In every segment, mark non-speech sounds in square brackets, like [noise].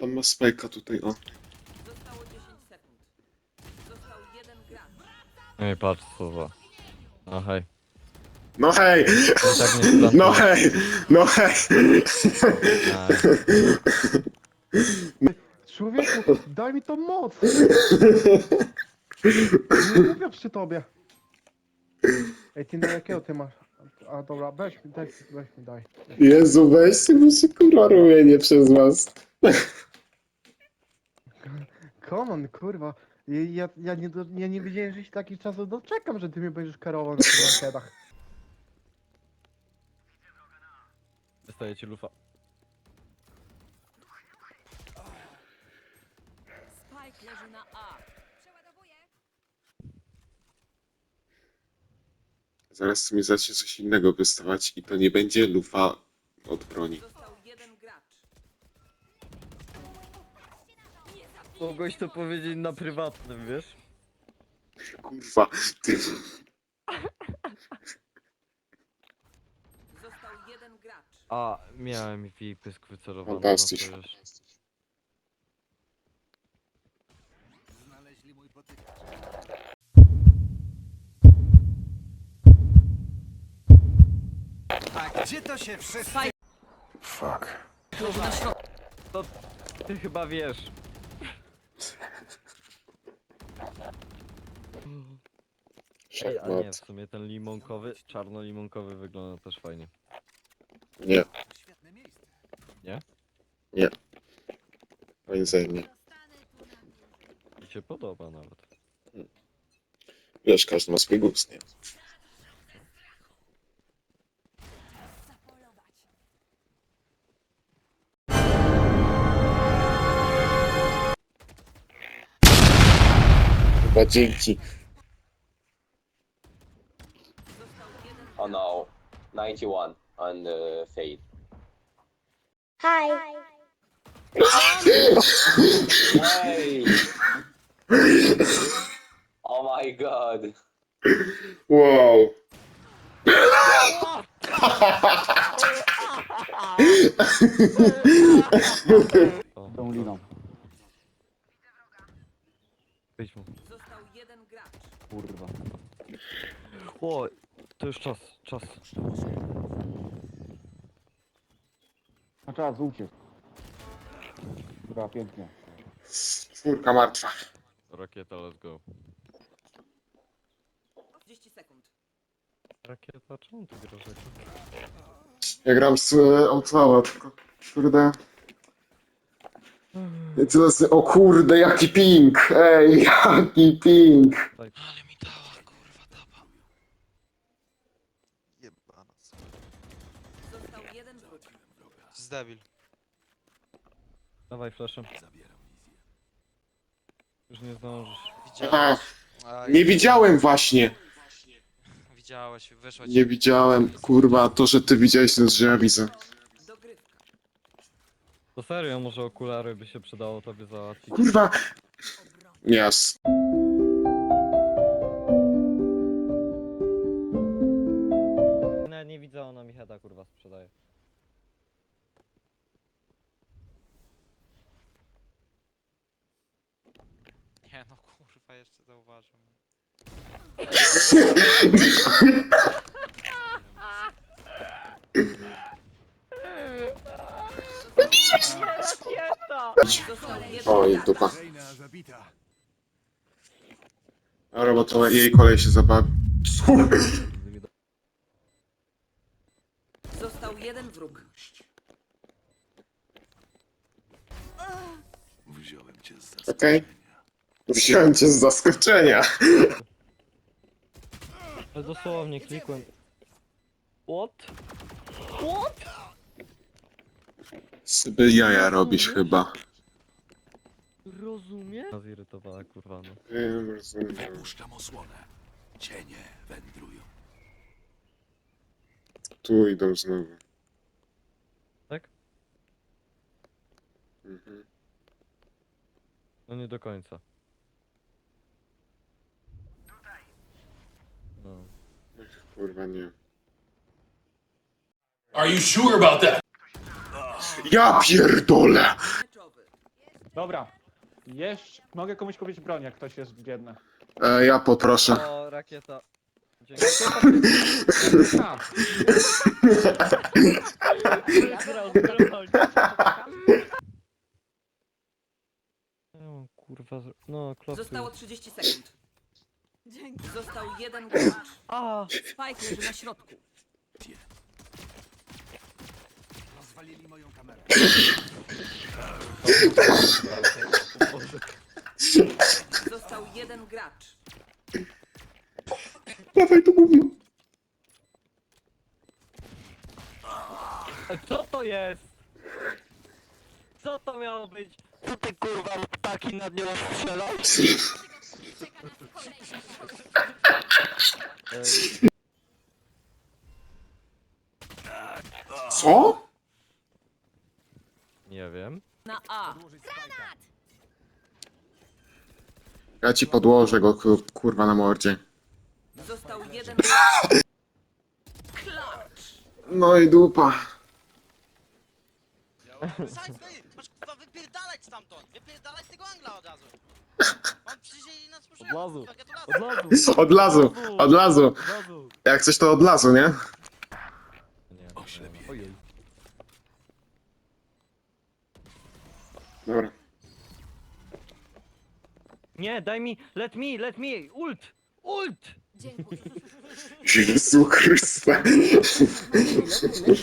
Tam ma spajka tutaj, o. Zostało 10 sekund. Został jeden gracz. Ej, patrz co za. A hej. No hej! No tak nie. No hej! No hej! Człowieku, daj mi tą moc! Nie mówię przy tobie. Ej, ty na jakiego ty masz? A dobra, weź mi, daj, weź mi, daj. Jezu, weźcie, bo się kurwa rumienie przez was. Come on, kurwa. Ja, ja, ja, nie, do, ja nie wiedziałem, że się takich czasów doczekam, że ty mnie będziesz karował na tych rankedach. Dostaję ci lufa. Spike leży na A. Zaraz mi zacznie coś innego wystawać i to nie będzie lufa od broni. Mogłeś to powiedzieć na prywatnym, wiesz? Kurwa, ty... Został jeden gracz. A, miałem VIP pysk wycelowany. no Fantastycznie. A gdzie to się wszyscy... Fuck. Leży na środku. To ty chyba wiesz. Ej, a nie, w Szachmat. sumie ten limonkowy, czarno-limonkowy wygląda też fajnie. Nie, moim zdaniem nie. Mi się podoba nawet. Wiesz, każdy ma swój gust, nie? Chyba dzięki. 91 on the fade. Hi. Hey! oh my god. Wow. O, Tą liną. Wyjdź mu. Został jeden gracz. Kurwa. O, to już czas, czas. A czas, uciekł. Dobra, pięknie. Czwórka martwa. Rakieta, let's go. 30 sekund. Rakieta, czemu ty grasz rakietą? Ja gram z e, Outlawa, tylko kurde. Co za- O kurde, jaki ping! Ej, [laughs] jaki ping! Tak. Ale mi dała, kurwa, tapa. Jebana. co- Został jeden wróg. To jest debil. Dawaj flashem. Już nie zdążysz. Nie widziałem właśnie. Widziałeś, wyszło ci. Nie widziałem, kurwa, to, że ty widziałeś, to że ja widzę. To serio, może okulary by się przydało tobie załatwić. Kurwa! Jas. Nawet nie widzę, ona mi heada kurwa sprzedaje. Nie no, kurwa, jeszcze zauważył. Oj, dupa. Reina zabita. Jej kolej się zabawi. Został jeden wróg. Wziąłem cię z Okej. Wziąłem cię z zaskoczenia. Ale dosłownie klikłem. What? Sobie jaja robisz chyba. Rozumiem? Nas irytowała kurwa no. Wiem, rozumiem. Puszczam osłonę. Cienie wędrują. Tu idą znowu. Tak? Mhm. No nie do końca. No. Kurwa nie. Are you sure about that? Ja pierdolę! Dobra. Jeszcze mogę komuś kupić broń, jak ktoś jest biedny. E, ja poproszę. O, rakieta. Dzięki. No, kurwa, no, klocki. Zostało 30 sekund. Został jeden gracz. A, Spike leży na środku. Rozwalili moją kamerę. Został jeden gracz. Dawaj to mówił. co to jest? Co to miało być? Co ty kurwa ptaki nad nią strzelał? Co? Nie wiem. Na A. Ja ci podłożę go ku- kurwa na mordzie. Został jeden. Klacz. No i dupa. Masz kurwa wypierdalać stamtąd! Wypierdalać tego angla od razu! On przyjdzie nas Od lazu. Gratulacje! Od lazu. Od lazu, od lazu. Od lazu. Jak coś to od lazu, nie? Nie, Oślepienie. Ojej. Dobra. Nie, daj mi, let me, let me, ult! Ult! Jezu Chryste.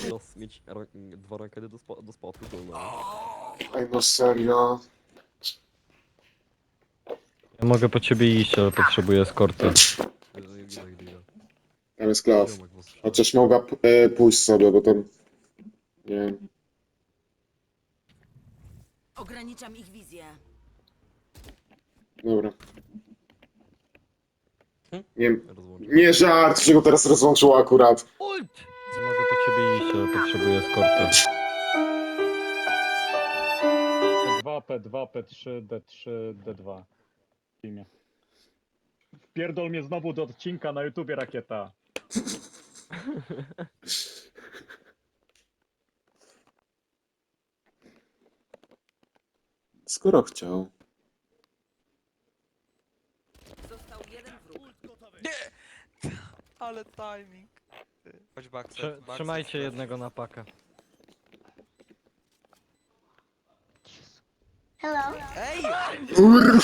Los mieć ra- dwa rankedy do, spo, do spotu, no. Ej, no serio. Ja mogę po ciebie iść, ale potrzebuję eskorty. Tam jest strzela. Chociaż mogła p- e, pójść sobie, bo tam... Nie wiem. Ograniczam ich wizję. Dobra. Nie, Rozłączę. nie żart, że go teraz rozłączyło akurat. Ult! Nie mogę po ciebie iść, ale potrzebuję eskorty. P2, P2, P3, D3, D2. W filmie. Wpierdol mnie znowu do odcinka na YouTubie rakieta. Skoro chciał. Został jeden wróg. Ale timing. Chodź Trze trzymajcie jednego na pakę. Hello. Ej! Kurwa.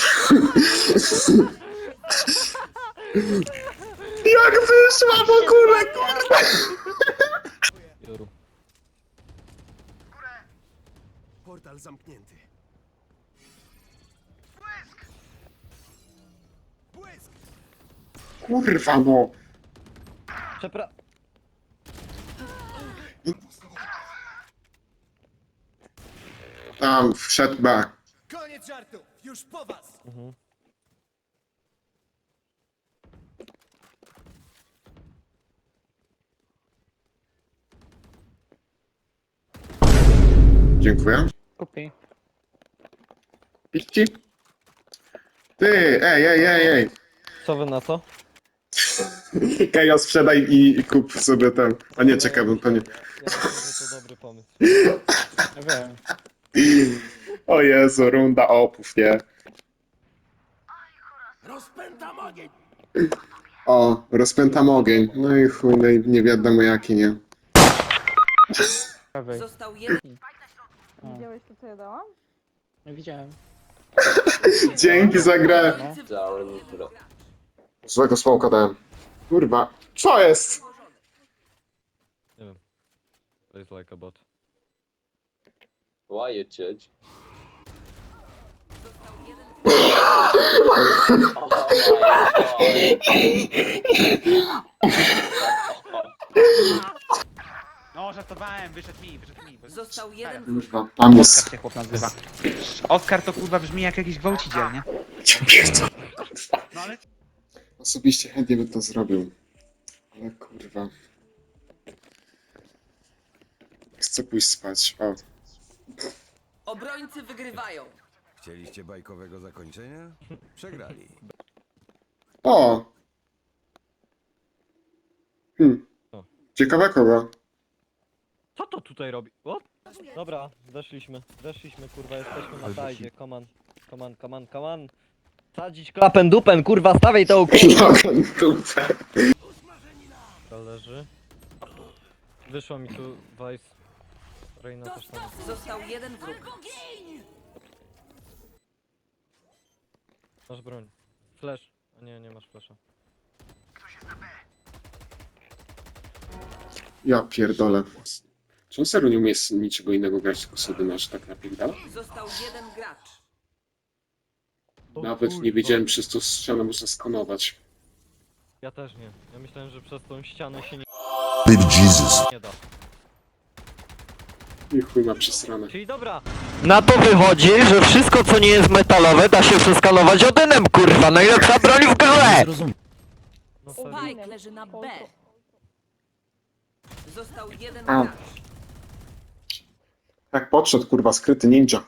Jak wyszła w ogóle, kurwa. Joru. Portal zamknięty. Błysk! Kurwa no. Przepra... Tam, wszedł B. Koniec żartu! Już po was! Mhm. Dziękuję. Kupi. Piści? Ty, ej, ej, ej, ej. Co wy na to? [laughs] Kejo sprzedaj i, i kup sobie ten. A nie, czekaj, bo to nie. Ja myślę, że to dobry pomysł. [laughs] Ja wiem. O Jezu, runda opów, nie? Rozpętam ogień! O, rozpętam ogień. No i chuj, no i nie wiadomo jaki, nie? Prawej. Został jeden. Widziałeś to, co ja dałam? Nie widziałem. [laughs] Dzięki za grę. Złego smoka dałem. Kurwa, co jest? Plays like a bot. Why you judge? No, żartowałem, wyszedł mi, wyszedł mi. Został jeden wróg. Kurwa, tam jest. Oskar się chłop nazywa. Oskar to kurwa brzmi jak jakiś gwałciciel, nie? No ale Osobiście chętnie bym to zrobił. Ale kurwa. Chcę pójść spać. O. Obrońcy wygrywają. Chcieliście bajkowego zakończenia? Przegrali. O! Hmm. O. Ciekawe kogo. Co to tutaj robi? O? Dobra, weszliśmy, weszliśmy, kurwa, jesteśmy na sajdzie, koman, koman, koman, koman. Sadzić klapen dupen, kurwa, stawiaj to [laughs] Dupę. To leży. Wyszło mi tu Vice. Reina też tam. Został jeden wróg. Masz broń. Flash. A nie, nie masz flasha. Ja pierdolę. Czy on serio nie umie z niczego innego grać, tylko sobie nasz tak napierdala? Został jeden gracz. O Nawet nie kurwa. wiedziałem, przez tą ścianę można skanować. Ja też nie. Ja myślałem, że przez tą ścianę się nie, nie da. I chuj ma przesrane. Czyli dobra. Na to wychodzi, że wszystko co nie jest metalowe da się przeskanować odynem, kurwa. Najlepsza broń w grze! No. Spike leży na B. Został jeden A. gracz. Tak podszedł, kurwa, skryty ninja.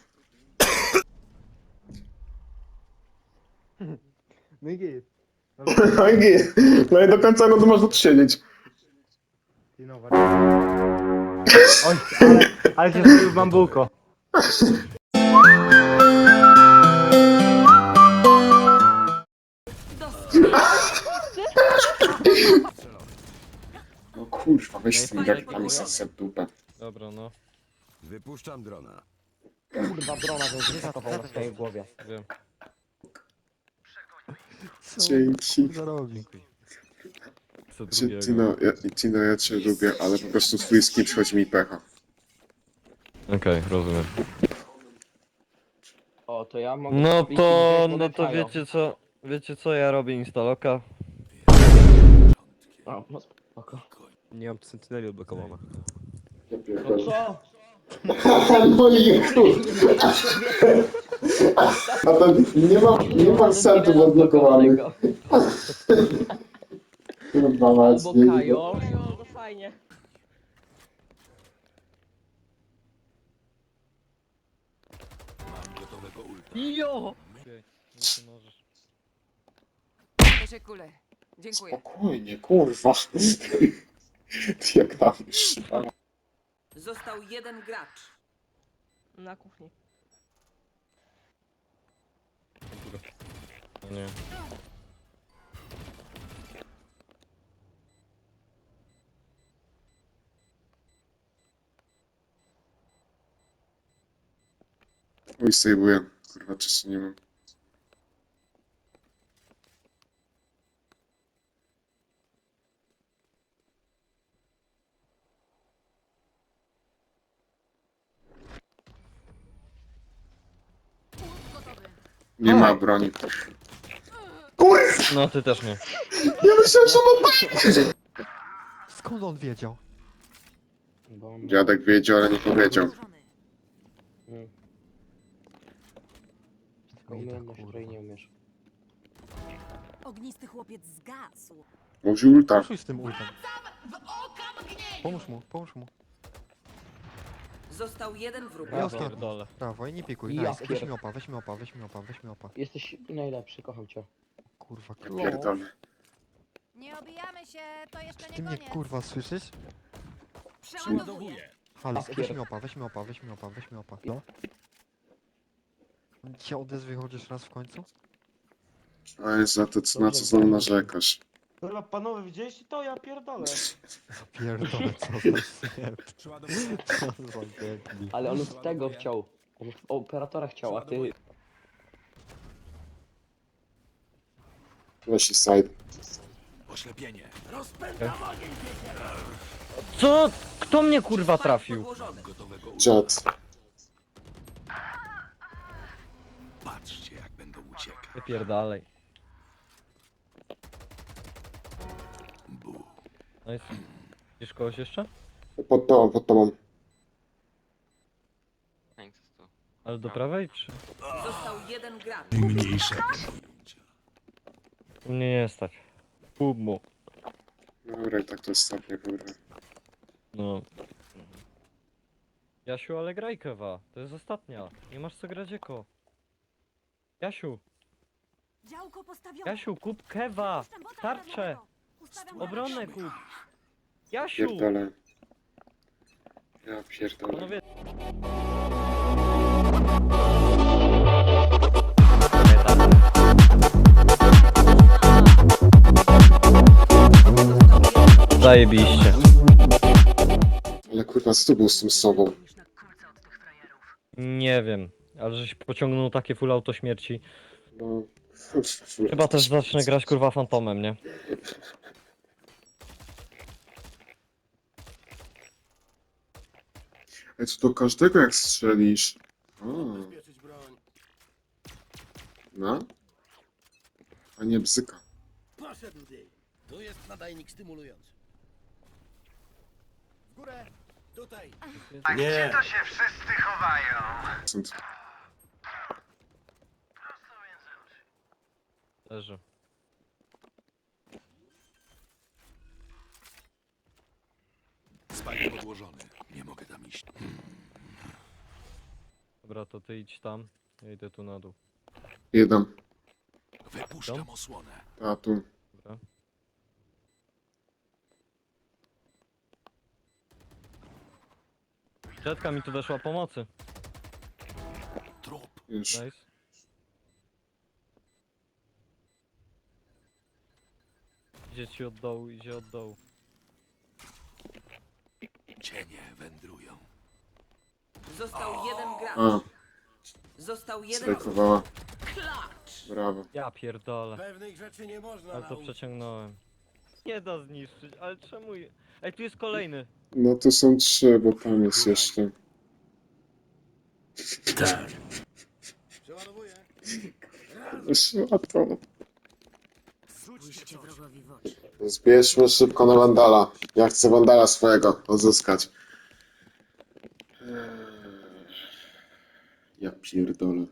No i git. [laughs] No i do końca no to można tu siedzieć. Ty no, Oj, ale, ale się zrobił bambuko. No kurwa, weź z tym Ej, garkami fajnie. sobie dupę. Dobra, no. Wypuszczam drona. Kurwa, drona wyskakował na swojej głowie. Wiem. Dzięki. Co Ci- drugiego. Tino, ja, Tino, ja cię lubię, ale po prostu twój skin przychodzi mi pecha. Okej, rozumiem. O, to ja mogę No zrobić to, inne no to wiecie co, wiecie co, ja robię instaloka. O, no spoko. Nie mam centyneli odblokowane. Ja No co? [laughs] No i chuj. A to nie ma, nie ma sertu odblokowanych. [laughs] Kurwa mać. Albo nie- Kajo. No fajnie. Jo! Nie możesz. Bierze kulę. Dziękuję. Spokojnie, kurwa. [laughs] Jak tam. Został jeden gracz. Na kuchni. Nie. Oj, sejbuję. Kurwa, czasu nie mam. Nie ma broni. No ty też nie. Ja myślałem, że mam Skąd on wiedział? Dziadek wiedział, ale nie powiedział. Nie umiesz. Ognisty chłopiec zgasł. Może ulta. Poszuj z tym ultem. Pomóż mu, pomóż mu. Został jeden wróg. Ja Ja ostatni. pierdolę. Prawo i nie pikuj. Ja Nice. Weź pier- mi opa, weź mi opa, weź mi opa, weź mi opa. Jesteś najlepszy, kocham cię. Kurwa, Ja kurwa. pierdolę. Nie obijamy się, to jeszcze Ty mnie kurwa słyszysz? Przeładowuję. Halo, Ja weź pier- mi opa, weź mi opa, weź mi opa, weź mi opa. No. Cię odezwie chociaż raz w końcu? Ale za to, co, na co znowu narzekasz. Dobra, panowie, widzieliście to? Ja pierdolę. Pierdolę, co za śmierć. Co za debil. Ale on z tego chciał. On w operatora chciał, a ty... Weź i side. Oślepienie. Co? Kto mnie kurwa trafił? Jet. Wypierdalej. Nice. Widzisz kogoś jeszcze? Pod tobą, pod tobą. Ale do prawej czy? Został jeden gracz. Mniejsze. U mnie nie stać. Pub mu. Dobra, i tak to ostatnie, kurwa. No. Jasiu, ale graj kewa. To jest ostatnia. Nie masz co grać eko. Jasiu, Działko postawione. Jasiu, kup kewa. Tarczę. Obronę kup. Jasiu! Pierdolę. Ja pierdolę. Panowie, Zajebiście. Ale kurwa, co to było z tym sobą? Nie wiem, ale żeś pociągnął takie full auto śmierci. No... Chyba też zacznę grać kurwa fantomem, nie? Ej, co do każdego jak strzelisz? O. No? A nie bzyka. Tu jest nadajnik stymulujący. W górę! Tutaj! Nie! Cent. Leży. Spanie podłożony. Nie mogę tam iść. Dobra, to ty idź tam. Ja idę tu na dół. Jeden. Wypuszczam osłonę. A tu. Dobra. Czetka mi tu weszła pomocy. Trup. Już. Nice. Idzie ci od dołu, idzie od dołu. Cienie wędrują. Został jeden gracz. A, Został jeden strajkowała. klacz. Brawo. Ja pierdolę. Pewnych rzeczy nie można Ale to nauczyć. przeciągnąłem. Nie da zniszczyć, ale czemu... je- Ej, tu jest kolejny. No to są trzy, bo tam jest jeszcze. Przeładowuję. Szmato. Spójrzcie wrogowi w oczy. Zbierzmy szybko na Wandala. Ja chcę Wandala swojego odzyskać. Eee, Ja pierdolę.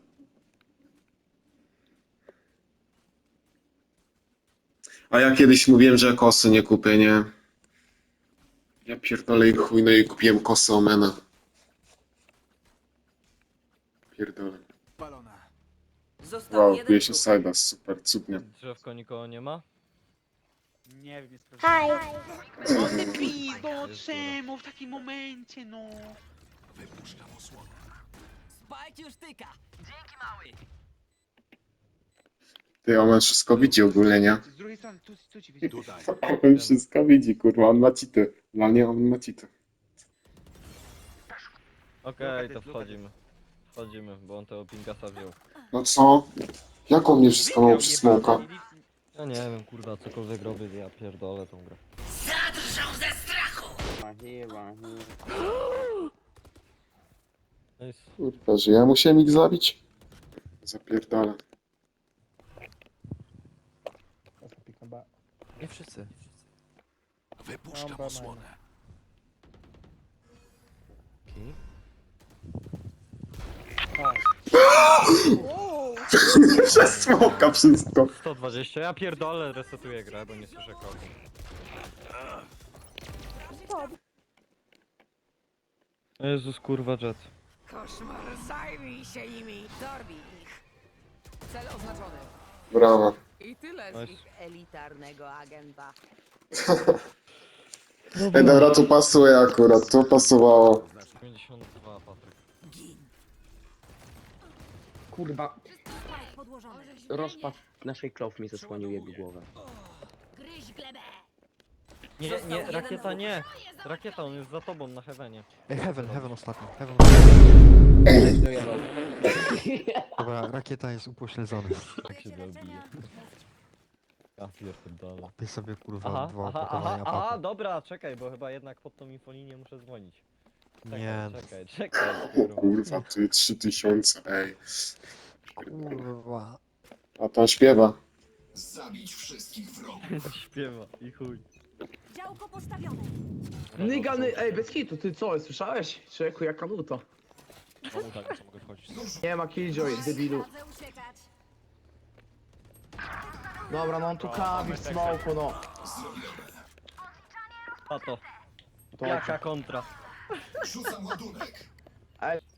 A ja kiedyś mówiłem, że kosy nie kupię, nie? Ja pierdolę i chuj, no i kupiłem kosę Omena. Pierdolę. Został Wow, jeden się trup. Sajdas, super, cudnie. Drzewko nikogo nie ma? Nie wiem, nie sprawdzałem. Hi. No ty pizdo, czemu w takim momencie, no? Wypuszczam osłonę. Spajcie już tyka. Ty, Omen wszystko widzi ogólnie, nie? Z drugiej strony, tu, tu ci [laughs] widzę. Tutaj. On wszystko widzi, kurwa, on ma city. Dla mnie on ma city. Okej, to wchodzimy. Wchodzimy, bo on tego pingasa wziął. No co? Jak on mnie wszystko miał przez smoka? Ja nie wiem, kurwa, cokolwiek robię, ja pierdolę tą grę. Nice. Kurwa, że ja musiałem ich zabić? Zapierdolę. Nie wszyscy. Wypuszczam osłonę. [gasps] Przez smoka wszystko. 120, ja pierdolę, resetuję grę, bo nie słyszę kogo. Jezus, kurwa, jet. Koszmar, zajmij się nimi. Dorwij ich. Cel oznaczony. Brawo. I tyle Nice. z ich elitarnego agenta. Ej, dobra, tu pasuje akurat, tu pasowało. 52, Patryk. Kurwa, Podłożony. Rozpad naszej klof mi zasłonił jego głowę. Gryź glebę. Nie, Został nie, jeden rakieta nie! Rakieta, on jest za tobą na heavenie. Ej, heaven, heaven ostatni, heaven. Dojebał. [laughs] Dobra, rakieta jest upośledzony. Jak się dobije. Ja pierdolę. Kupię sobie kurwa Aha, dwa aha, aha, opakowania aha, papu. dobra, czekaj, bo chyba jednak pod tą infolinię muszę dzwonić. Czekaj, Nie, czekaj, czekaj, O kurwa. kurwa, ty 3000, ej. Kurwa. A to śpiewa. [laughs] Śpiewa i chuj. Działko postawione. Nygany, ej, bez hitu, ty co, słyszałeś? Człowieku, jaka tak, co mogę wchodzić? Nie ma killjoy, debilu. Radzę uciekać. Dobra, no on tu kawi w smoku, no. A to, jaka kontra? Ej,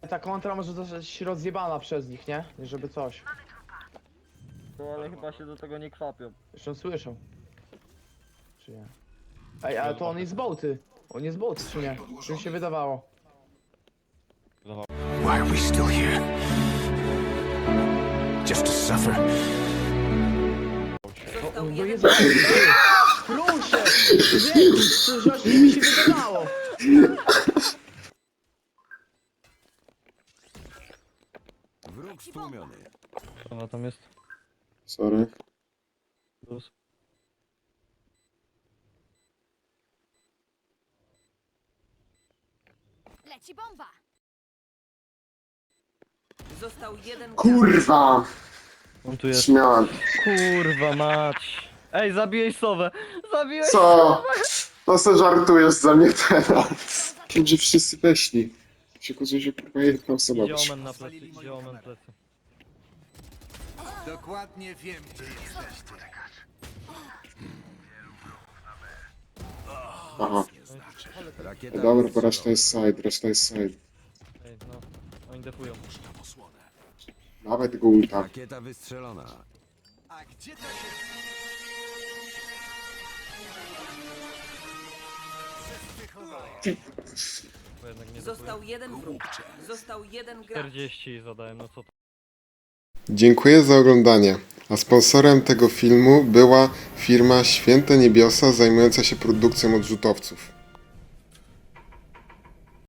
ta kontra może zostać rozjebana przez nich, nie? Nie Żeby coś. No ale chyba się do tego nie kwapią. Jeszcze słyszą. Czy nie? Ej, ale to on jest z bołty. On jest z bołty, czy nie? Czy mi się wydawało? Why are we still here? Just to suffer? No Proszę! Dzięki, to mi się wydawało. Stłumiony. Ona tam jest. Sorry. Plus. Leci bomba! Został jeden Kurwa! On tu jest. Śmiałem. Kurwa mać. Ej, zabiłeś sowę. Zabiłeś Co? No se żartujesz za mnie teraz. Że wszyscy weszli. Się kłócą, że kurwa jedna osoba wyszła. na plecy, plecy. Dokładnie wiem, gdzie jesteście. Aha. Rakieta No dobra, bo reszta jest side, reszta jest side. Ej, no. Oni defują. Dawaj tego ulta. Rakieta wystrzelona. A gdzie to się... Bo jednak nie defują. Został jeden wróg. Został jeden gracz. 40 zadałem, no co to? Dziękuję za oglądanie. A sponsorem tego filmu była firma Święte Niebiosa zajmująca się produkcją odrzutowców.